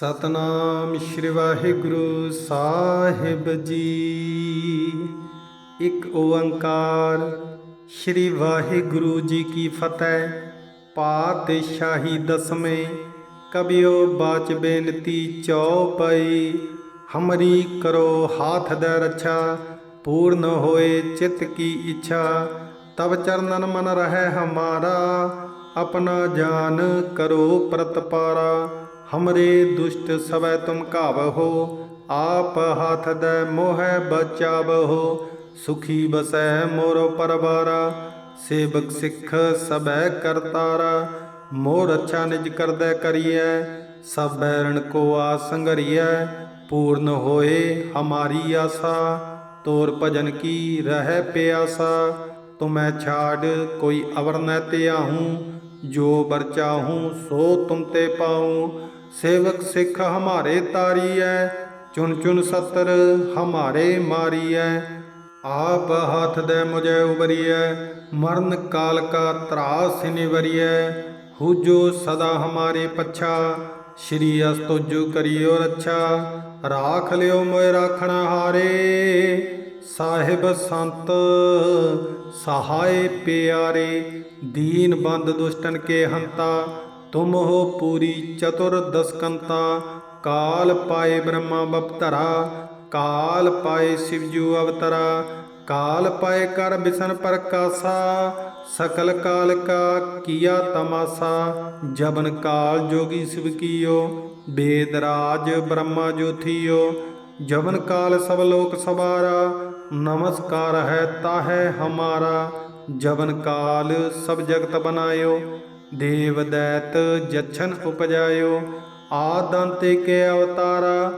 ਸਤਨਾਮ ਸ਼੍ਰੀ ਵਾਹਿਗੁਰੂ ਸਾਹਿਬ ਜੀ। ਇੱਕ ਓੰਕਾਰ ਸ਼੍ਰੀ ਵਾਹਿਗੁਰੂ ਜੀ ਕੀ ਫਤਿਹ। ਪਾਤਸ਼ਾਹੀ ਦਸਵੇਂ ਕਬਿਓ ਬਾਚ ਬੇਨਤੀ ਚਉਪਈ ਹਮਰੀ ਕਰੋ ਹਾਥ ਦੇ ਰੱਛਾ, ਪੂਰਨ ਹੋਏ ਚਿਤ ਕੀ ਇੱਛਾ। ਤਬ ਚਰਨਨ ਮਨ ਰਹਿ ਹਮਾਰਾ ਆਪਣਾ ਜਾਨ ਕਰੋ ਪ੍ਰਤਪਾਰਾ, ਹਮਰੇ ਦੁਸ਼ਟ ਸਵੈ ਤੁਮ ਕਾਵਹੋ ਆਪ ਹੱਥ ਦੇ ਮੋਹਿ ਬਚਾਵਹੋ, ਸੁਖੀ ਬਸੈ ਮੋਰੋ ਪਰਵਾਰਾ, ਸੇਵਕ ਸਿੱਖ ਸਬੈ ਕਰਤਾਰਾ, ਮੋਰ ਅੱਛਾ ਨਿਜ ਕਰਦੈ ਕਰੀਐ, ਸਭ ਬੈਰਣ ਕੋ ਆਸੰਗਰੀਐ ਪੂਰਨ ਹੋਏ ਹਮਾਰੀ ਆਸਾ, ਤੋਰ ਭਜਨ ਕੀ ਰਹਿ ਪਿਆਸਾ, ਤੁਮੈ ਛਾੜ ਕੋਈ ਅਵਰ ਨ ਧਿਆਹੂੰ ਜੋ ਬਰ ਸੋ ਤੁਮ ਤੇ ਪਾਉ। ਸੇਵਕ ਸਿੱਖ ਹਮਾਰੇ ਤਾਰੀਐ ਚੁਨ ਚੁਨ ਸਤਰ ਹਮਾਰੇ ਮਾਰੀਐ। ਆਪ ਹੱਥ ਦੇ ਮੁਝੇ ਉਬਰੀਐ, ਮਰਨ ਕਾਲ ਕਾ ਤਰਾਸ ਨਿਵਰੀਐ। ਹੁਜੋ ਸਦਾ ਹਮਾਰੇ ਪੱਛਾ, ਸ਼੍ਰੀ ਅਸਤੁਜੁ ਕਰਿਓ ਰੱਛਾ। ਰਾਖ ਲਿਓ ਮੋਇ ਰਾਖਣਾ ਹਾਰੇ। ਸਾਹਿਬ ਸੰਤ, ਸਹਾਏ ਪਿਆਰੇ, ਦੀਨ ਬੰਦ ਦੁਸ਼ਟਨ ਕੇ ਹੰਤਾ, ਤੁਮ ਹੋ ਪੂਰੀ ਚਤੁਰ ਦਸਕੰਤਾ, ਕਾਲ ਪਾਏ ਬ੍ਰਹਮਾ ਬਪਤਰਾ, ਕਾਲ ਪਾਏ ਸਿਵਜੂ ਅਵਤਰਾ, ਕਾਲ ਪਾਏ ਕਰ ਬਿਸਨ ਪ੍ਰਕਾਸਾ, ਸਕਲ ਕਾਲ ਕਾ ਕੀਆ ਤਮਾਸਾ, ਜਬਨ ਕਾਲ ਜੋਗੀ ਸਿਵ ਕੀਓ, ਬੇਦ ਰਾਜ ਬ੍ਰਹਮਾ ਜੋਥੀਓ ਜਬਨ ਕਾਲ ਸਭ ਲੋਕ ਸਵਾਰਾ ਨਮਸਕਾਰ ਹੈ ਤਾਹੈ ਹਮਾਰਾ, ਜਵਨ ਕਾਲ ਸਭ ਜਗਤ ਬਨਾਇਓ, ਦੇਵ ਦੈਤ ਜਛਨ ਉਪਜਾਇਓ ਆਦੰਤੇ ਕੇ ਅਵਤਾਰਾ,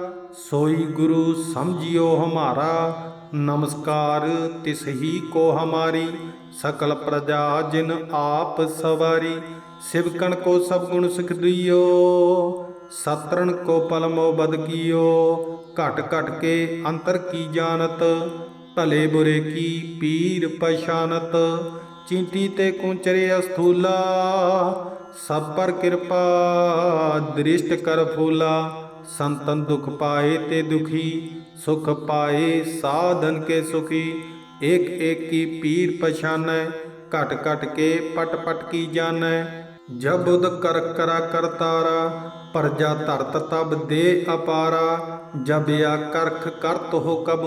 ਸੋਈ ਗੁਰੂ ਸਮਝਿਓ ਹਮਾਰਾ, ਨਮਸਕਾਰ ਤਿਸ ਹੀ ਕੋ ਹਮਾਰੀ, ਸਕਲ ਪ੍ਰਜਾ ਜਿਨ ਆਪ ਸਵਾਰੀ ਸਿਵਕਣ ਕੋ ਸਭ ਗੁਣ ਸਿਖ ਦਿਓ ਸਤਰਨ ਕੋ ਪਲਮੋ ਬਦ ਕੀਓ, ਘਟ ਘਟ ਕੇ ਅੰਤਰ ਕੀ ਜਾਣਤ ਭਲੇ ਬੁਰੇ ਕੀ ਪੀਰ ਪਛਾਨਤ ਚਿੰਤੀ ਤੇ ਕੁੰਚਰੇ ਅਸਥੂਲਾ ਸਭ ਪਰ ਕਿਰਪਾ, ਦ੍ਰਿਸ਼ਟ ਕਰ ਫੂਲਾ। ਸੰਤਨ ਦੁਖ ਪਾਏ ਤੇ ਦੁਖੀ, ਸੁਖ ਪਾਏ ਸਾਧਨ ਕੇ ਸੁਖੀ। ਏਕ ਏਕ ਕੀ ਪੀਰ ਪਛਾਨੈ, ਘਟ ਘਟ ਕੇ ਪਟ ਪਟ ਕੀ ਜਾਣੈ ਜਬ ਕਰ ਕਰਾ ਕਰਤਾਰਾ ਪਰਜਾ ਧਰਤ ਤਬ ਦੇ ਅਪਾਰਾ। ਜਬ ਆ ਕਰਖ ਕਰਤ ਹੋ ਕਬ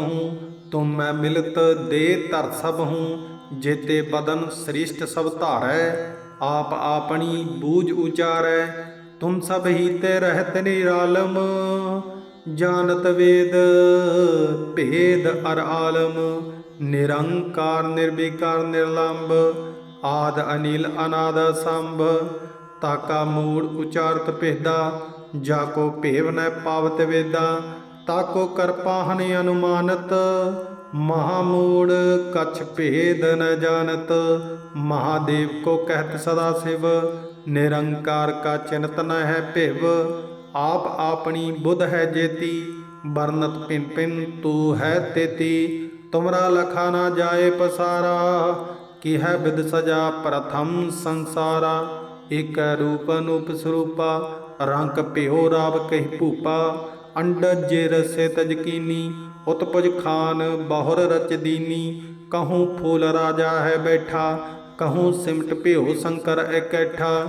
ਹੂੰ ਮੈਂ ਮਿਲਤ ਦੇ ਧਰ ਸਭ ਹੂੰ, ਜੇਤੇ ਬਦਨ ਸ੍ਰਿਸ਼ਟ ਸਭ ਧਾਰੈ, ਆਪ ਆਪਣੀ ਬੂਝ ਉਚਾਰੈ, ਤੁਮ ਸਭ ਹੀ ਤੇ ਰਹਿਤ ਨਿਰਾਲਮ, ਜਾਣਤ ਵੇਦ ਭੇਦ ਅਰ ਆਲਮ, ਨਿਰੰਕਾਰ ਨਿਰਵਿਕਾਰ ਨਿਰਲੰਭ ਆਦ ਅਨਿਲ ਅਨਾਦ ਸੰਭ ਤਾਕਾ ਮੂੜ ਉਚਾਰਤ ਭੇਦਾ, ਜਾ ਕੋ ਭੇਵ ਨ ਪਾਵਤ ਵੇਦਾ ਤਾਕੋ ਕਰਪਾ ਹਨਿ ਅਨੁਮਾਨਤ, ਮਹਾਮੂੜ ਕਛ ਭੇਦ ਨ ਜਾਣਤ। ਮਹਾਦੇਵ ਕੋ ਕਹਿਤ ਸਦਾ ਸਿਵ, ਨਿਰੰਕਾਰ ਕਾ ਚਿੰਤ ਨ ਹੈ ਭਿਵ। ਆਪ ਆਪਣੀ ਬੁੱਧ ਹੈ ਜੇਤੀ ਬਰਨਤ ਪਿਨ ਪਿਨ ਤੂ ਹੈ ਤੇਤੀ। ਤੁਮਰਾ ਲਖਾ ਨਾ ਜਾਏ ਪਸਾਰਾ ਕੀ ਹੈ ਬਿਦ ਸਜਾ ਪ੍ਰਥਮ ਸੰਸਾਰਾ। ਇਕ ਰੂਪ ਅਨੂਪ ਸਰੂਪਾ, ਰੰਗ ਭਿਓ ਰਾਵ ਕਹਿ ਭੂਪਾ। ਅੰਡਜ ਜੇ ਰਸੇ ਤਜਕੀਨੀ ਉਤਪਜ ਖਾਨ ਬਹੁਰ ਰਚਦੀਨੀ ਕਹੂੰ ਫੂਲ ਰਾਜਾ ਹੈ ਬੈਠਾ, ਕਹੂੰ ਸਿਮਟ ਭਿਓ ਸ਼ੰਕਰ ਇਕੱਠਾ।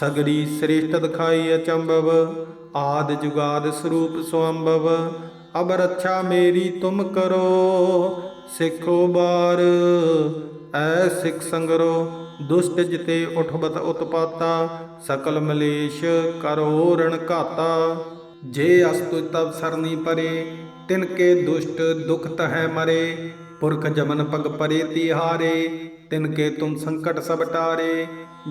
ਸਗਰੀ ਸ੍ਰੇਸ਼ਟ ਦਿਖਾਈ ਅਚੰਭਵ, ਆਦ ਜੁਗਾਦ ਸਰੂਪ ਸੁਅੰਭਵ। ਅਬ ਰੱਛਾ ਮੇਰੀ ਤੁਮ ਕਰੋ, ਸਿੱਖੋ ਬਾਰ। ਐ ਸਿੱਖ ਸੰਗਰੋ, ਦੁਸ਼ਟ ਜਿਤੇ ਉਠਬਤ ਉਤਪਾਤਾ। ਸਕਲ ਮਲੇਸ਼ ਕਰੋ ਰਣ ਘਾਤਾ। ਜੇ ਅਸਤੁ ਤਬ ਸਰਨੀ ਪਰੇ, ਤਿਨ ਕੇ ਦੁਸ਼ਟ ਦੁਖਤ ਹੈ ਮਰੇ। ਪੁਰਖ ਜਮਨ ਪਗ ਪਰੇ ਤਿਹਾਰੇ, ਤਿਨ ਕੇ ਤੁਮ ਸੰਕਟ ਸਭ ਟਾਰੇ।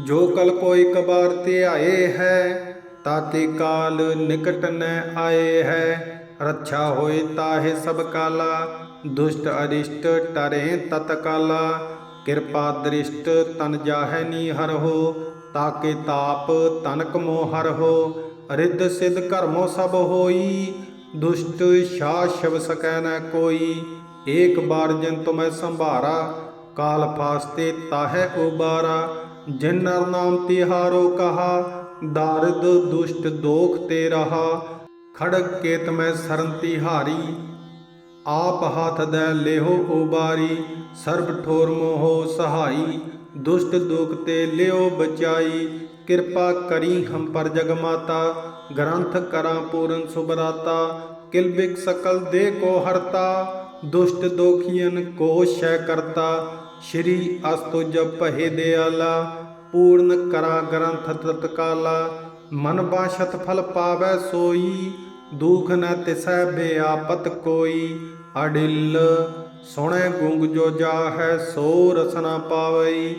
ਜੋ ਕਲ ਕੋ ਕਬਾਰ ਤੇ ਆਏ ਹੈ ਤਾਕੇ ਕਾਲ ਨਿਕਟ ਨ ਆਏ ਹੈ। ਰੱਛਾ ਹੋਏ ਤਾਹੇ ਸਭ ਕਾਲਾ, ਦੁਸ਼ਟ ਅਰਿਸ਼ਟ ਟਰੇ ਤਤ ਕਾਲਾ। ਕਿਰਪਾ ਦ੍ਰਿਸ਼ਟ ਤਨ ਜਾਹੈ ਨੀ ਹਰ ਹੋ ਤਾਕੇ ਤਾਪ ਤਨਕ ਮੋਹ ਹੋ ਰਿੱਧ ਸਿਧ ਕਰਮੋ ਸਭ ਹੋਈ, ਦੁਸ਼ਟ ਸ਼ਾ ਸ਼ਿਵ ਸਕੈ ਨ ਕੋਈ। ਏਕ ਬਾਰ ਜਨ ਤੁਮੈ ਸੰਭਾਰਾ, ਕਾਲ ਫਾਸਤੇ ਤਾਹੈ ਉਬਾਰਾ। ਜਿਨ ਨਰ ਨਾਮ ਤਿਹਾਰੋ ਕਹਾ, ਦਾਰਦ ਦੁਸ਼ਟ ਦੋਖ ਤੇ ਰਹਾ। ਖੜਗ ਕੇਤ ਮੈਂ ਸਰਨ ਤਿਹਾਰੀ, ਆਪ ਹੱਥ ਦੇ ਲਿਹੋ ਉਬਾਰੀ। ਸਰਬ ਠੋਰ ਮੋਹ ਸਹਾਈ, ਦੁਸ਼ਟ ਦੁਖ ਤੇ ਲਿਓ ਬਚਾਈ। ਕਿਰਪਾ ਕਰੀ ਹਮ ਪਰ ਜਗ ਮਾਤਾ, ਗ੍ਰੰਥ ਕਰਾਂ ਪੂਰਨ ਸੁਭਰਾਤਾ ਕਿਲਬਿਕ ਸਕਲ ਦੇ ਕੋ ਹਰਤਾ, ਦੁਸ਼ਟ ਦੋਖੀਨ ਕੋ ਸ਼ੈ ਕਰਤਾ, ਸ਼੍ਰੀ ਅਸਤੁ ਜਪ ਪਹਿ ਦਿਆਲਾ, ਪੂਰਨ ਕਰਾ ਗ੍ਰੰਥ ਤਤਕਾਲਾ, ਮਨ ਬਾਸ਼ਤ ਫਲ ਪਾਵੈ ਸੋਈ, ਦੁਖ ਨ ਤਿਸੈ ਬਿਆਪਤ ਕੋਈ ਅਡਿਲ ਸੁਣੈ ਗੁੰਗ ਜੋ ਜਾਹੈ ਸੋ ਰਸਨਾ ਪਾਵਈ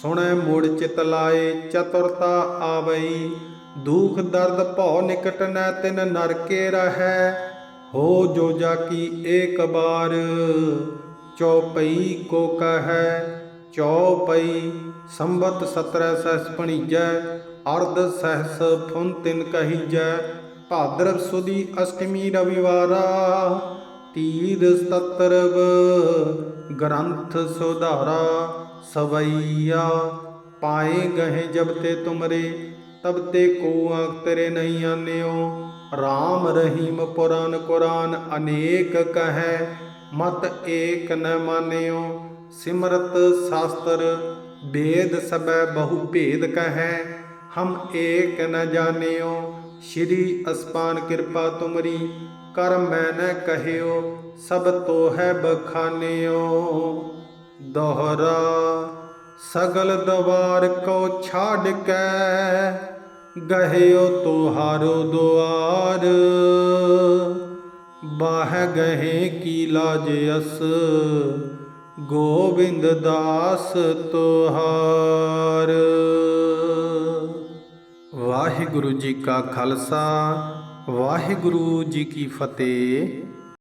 ਸੁਣੈ ਮੂੜ ਚਿਤ ਲਾਏ, ਚਤੁਰਤਾ ਆਵਈ। ਦੁਖ ਦਰਦ ਭਉ ਨਿਕਟ ਨੈ ਤਿਨ ਨਰਕੇ ਰਹੈ। ਹੋ ਜੋ ਜਾ ਕੀ ਏਕ ਬਾਰ, ਚਉਪਈ ਕੋ ਕਹੈ। ਚਉਪਈ ਸੰਬਤ 17 ਸਹਿਸ ਪਣੀਜੈ ਅਰਧ ਸਹਿਸ ਫੁਨ ਤਿਨ ਕਹੀਜੈ। ਭਾਦਰਵ ਸੁਦੀ ਅਸ਼ਟਮੀ ਰਵਿਵਾਰਾ, ਤੀਰ ਸਤਰਵ ਗ੍ਰੰਥ ਸੁਧਾਰਾ। ਸਵਈਆ, ਪਾਏ ਗਏ ਜਬ ਤੇ ਤੁਮਰੇ, ਤਬ ਤੇ ਕੋ ਆਖ ਤੇਰੇ ਨਹੀਂ ਆਨਿਓ। RAM ਰਹੀਮ ਪੁਰਾਨ ਕੁਰਾਨ ਅਨੇਕ ਕਹੈ, ਮਤ ਏਕ ਨ ਮਾਨਿਓ। ਸਿਮਰਤ ਸ਼ਾਸਤਰ ਵੇਦ ਸਬੈ ਬਹੁ ਭੇਦ ਕਹੈ, ਹਮ ਏਕ ਨ ਜਾਣਿਓ। ਸ਼੍ਰੀ ਅਸਪਾਨ ਕਿਰਪਾ ਤੁਮਰੀ ਕਰ ਮੈਂ ਨ ਕਹਿਓ, ਸਭ ਤੋ ਹੈ ਬਖਾਨਿਓ। ਦੋਹਰਾ, ਸਗਲ ਦਵਾਰ ਕੋ ਛਾੜ ਕੇ ਗਹਿਓ ਤੁਹਾਰੋ ਦੁਆਰ। ਬਾਹ ਗਹੇ ਕੀ ਲਾਜ ਅਸ, ਗੋਬਿੰਦ ਦਾਸ ਤੁਹਾਰ। ਵਾਹਿਗੁਰੂ ਜੀ ਕਾ ਖਾਲਸਾ, ਵਾਹਿਗੁਰੂ ਜੀ ਕੀ ਫਤਿਹ।